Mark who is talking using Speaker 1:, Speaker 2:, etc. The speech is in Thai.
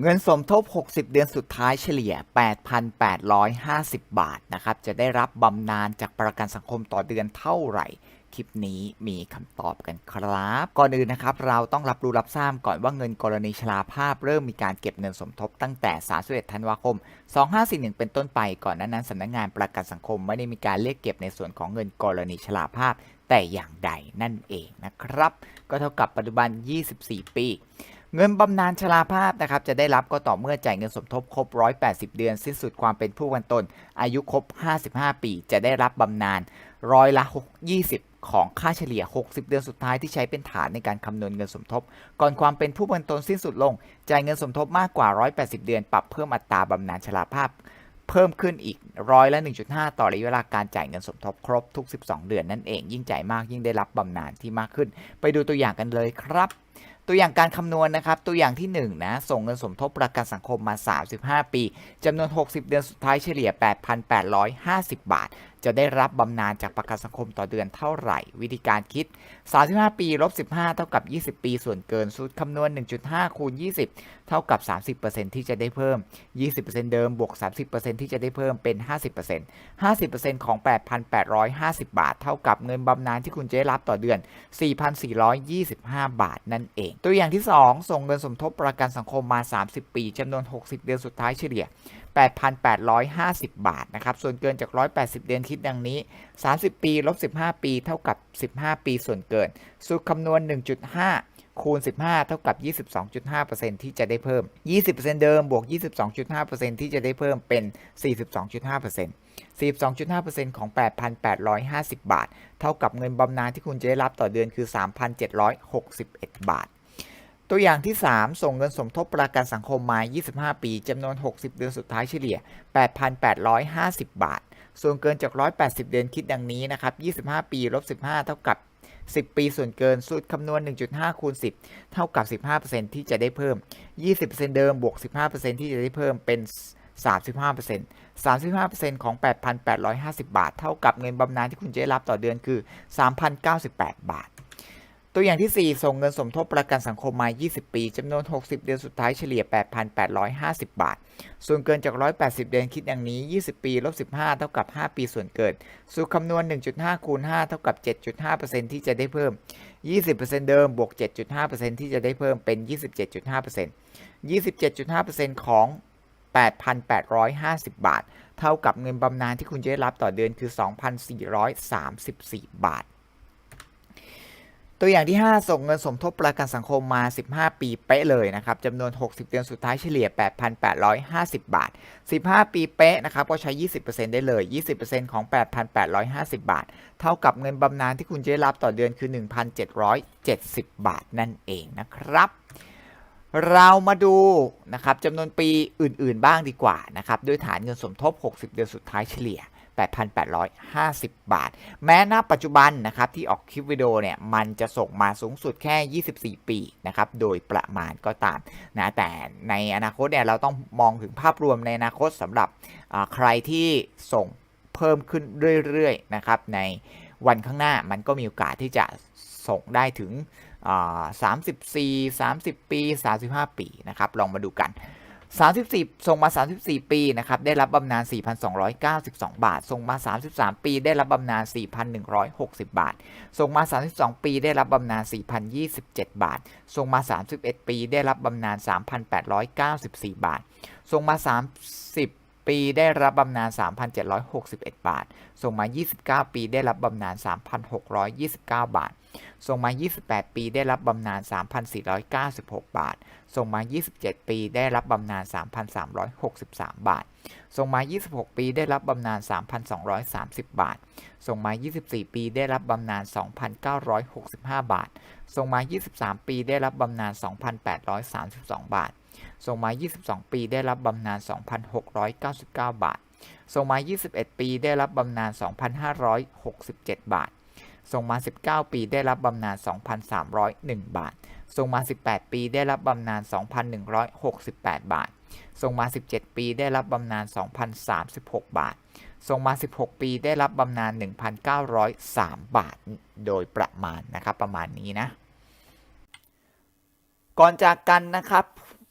Speaker 1: เงินสมทบ 60 เดือนสุดท้ายเฉลี่ย 8,850 บาทนะครับ จะได้รับบำนาญจากประกันสังคมต่อเดือนเท่าไหร่ คลิปนี้มีคำตอบกันครับ ก่อนอื่นนะครับ เราต้องรับรู้รับทราบก่อนว่าเงินกรณีชราภาพเริ่มมีการเก็บเงินสมทบตั้งแต่ 31 ธันวาคม 2541 เป็นต้นไป ก่อนหน้านั้นสำนักงานประกันสังคมไม่ได้มีการเรียกเก็บในส่วนของเงินกรณีชราภาพแต่อย่างใดนั่นเองนะครับ ก็เท่ากับปัจจุบัน 24 ปี เงินบำนาญชราภาพนะครับจะได้รับก็ต่อเมื่อจ่ายเงินสมทบครบ 180 เดือน สิ้นสุดความเป็นผู้วันตน อายุครบ 55 ปี จะได้รับบำนาญร้อยละ6 20 ของค่าเฉลี่ย 60 เดือนสุดท้ายที่ใช้เป็นฐานในการคำนวณเงินสมทบ ก่อนความเป็นผู้วันตนสิ้นสุดลง จ่ายเงินสมทบมากกว่า 180 เดือน ปรับเพิ่มอัตราบำนาญชราภาพ เพิ่มขึ้นอีกร้อยละ 1.5 ต่อระยะเวลาการจ่ายเงินสมทบครบทุก 12 เดือนนั่นเองยิ่งจ่ายมากยิ่งได้รับบำนาญที่มากขึ้น ไปดูตัวอย่างกันเลยครับ ตัวอย่างการคำนวณนะครับ ตัวอย่างที่1นะส่งเงินสมทบประกันสังคมมา 35 ปีจำนวน 60 เดือนสุดท้ายเฉลี่ย 8,850 บาท จะได้รับบำนาญจากประกันสังคมต่อเดือนเท่าไหร่ วิธีการคิด 35 ปีลบ15 เท่ากับ 20 ปีส่วนเกินสูตรคำนวณ 1.5 คูณ 20 เท่ากับ 30%ที่จะได้เพิ่ม 20%เดิมบวก 30%ที่จะได้เพิ่มเป็น 50% 50%ของ 8,850 บาท เท่ากับเงินบำนาญที่คุณจะได้รับต่อเดือน 4,425 บาทนั่นเอง ตัวอย่างที่ 2 ส่งเงินสมทบประกันสังคมมา 30 ปีจำนวน 60 เดือนสุดท้ายเฉลี่ย 8,850 บาทนะครับส่วนเกินจาก 180 เดือนคิดดังนี้ 30 ปีลบ15 ปีเท่ากับ 15 ปีส่วนเกิน สูตรคำนวณ 1.5 คูณ 15 เท่ากับ 22.5%ที่จะได้เพิ่ม 20%เดิมบวก 22.5%ที่จะได้เพิ่มเป็น 42.5% 42.5%ของ 8,850 บาท เท่ากับเงินบำนาญที่คุณจะได้รับต่อเดือนคือ 3,761 บาท ตัวอย่างที่ 3 ส่งเงินสมทบประกันสังคมมา 25 ปีจำนวน 60 เดือนสุดท้ายเฉลี่ย 8,850 บาท ส่วนเกินจาก 180 เดือนคิดดังนี้นะครับ 25 ปีลบ 15 เท่ากับ 10 ปีส่วนเกินสูตรคำนวณ 1.5 คูณ 10 เท่ากับ 15%ที่จะได้เพิ่ม 20%เดิมบวก 15%ที่จะได้เพิ่มเป็น 35% 35%ของ 8,850 บาท เท่ากับเงินบำนาญที่คุณจะได้รับต่อเดือนคือ 3,098 บาท ตัวอย่างที่ 4 ส่งเงินสมทบประกันสังคมมา 20 ปี จำนวน 60 เดือนสุดท้ายเฉลี่ย 8,850 บาท ส่วนเกินจาก 180 เดือนคิดดังนี้ 20 ปีลบ15 เท่ากับ 5 ปีส่วนเกิน สูตรคำนวณ 1.5 คูณ 5 เท่ากับ 7.5%ที่จะได้เพิ่ม 20%เดิมบวก 7.5%ที่จะได้เพิ่มเป็น 27.5% 27.5%ของ 8,850 บาท เท่ากับเงินบำนาญที่คุณจะได้รับต่อเดือนคือ 2,434 บาท ตัวอย่างที่ 5 ส่งเงินสมทบประกันสังคมมา 15 ปีเป๊ะเลยนะครับจำนวน 60 เดือนสุดท้ายเฉลี่ย 8,850 บาท 15 ปีเป๊ะนะครับก็ใช้ 20%ได้เลย 20%ของ 8,850 บาท เท่ากับเงินบำนาญที่คุณจะได้รับต่อเดือนคือ 1,770 บาทนั่นเองนะครับ เรามาดูนะครับจำนวนปีอื่นๆบ้างดีกว่านะครับด้วยฐานเงินสมทบ 60 เดือนสุดท้ายเฉลี่ย 8,850 บาท แม้ณปัจจุบันนะครับที่ออกคลิปวิดีโอเนี่ยมันจะส่งมาสูงสุดแค่ 24 ปีนะครับโดยประมาณก็ตามนะแต่ในอนาคตเนี่ยเราต้องมองถึงภาพรวมในอนาคตสำหรับใครที่ส่งเพิ่มขึ้นเรื่อยๆนะครับในวันข้างหน้ามันก็มีโอกาสที่จะส่งได้ถึง 34 30 ปี 35 ปีนะครับ ลองมาดูกัน 34 ส่งมา 34 ปีนะครับ ได้รับบำนาญ 4,292 บาท ส่งมา 33 ปี ได้รับบำนาญ 4,160 บาท ส่งมา 32 ปี ได้รับบำนาญ 4,027 บาท ส่งมา 31 ปี ได้รับบำนาญ 3,894 บาท ส่งมา 30 ปีได้รับบำนาญ 3,761 บาท ส่งมา 29 ปีได้รับบำนาญ 3,629 บาท ส่งมา 28 ปีได้รับบำนาญ 3,496 บาท ส่งมา 27 ปีได้รับบำนาญ 3,363 บาท ส่งมา 26 ปีได้รับบำนาญ 3,230 บาท ส่งมา 24 ปีได้รับบำนาญ 2,965 บาท ส่งมา 23 ปีได้รับบำนาญ 2,832 บาท ส่งมา 22 ปีได้รับบำนาญ 2,699 บาท ส่งมา 21 ปีได้รับบำนาญ 2,567 บาท ส่งมา 19 ปีได้รับบำนาญ 2,301 บาท ส่งมา 18 ปีได้รับบำนาญ 2,168 บาท ส่งมา 17 ปีได้รับบำนาญ 2,036 บาท ส่งมา 16 ปีได้รับบำนาญ 1,903 บาท โดยประมาณนะครับประมาณนี้นะ ก่อนจากกันนะครับ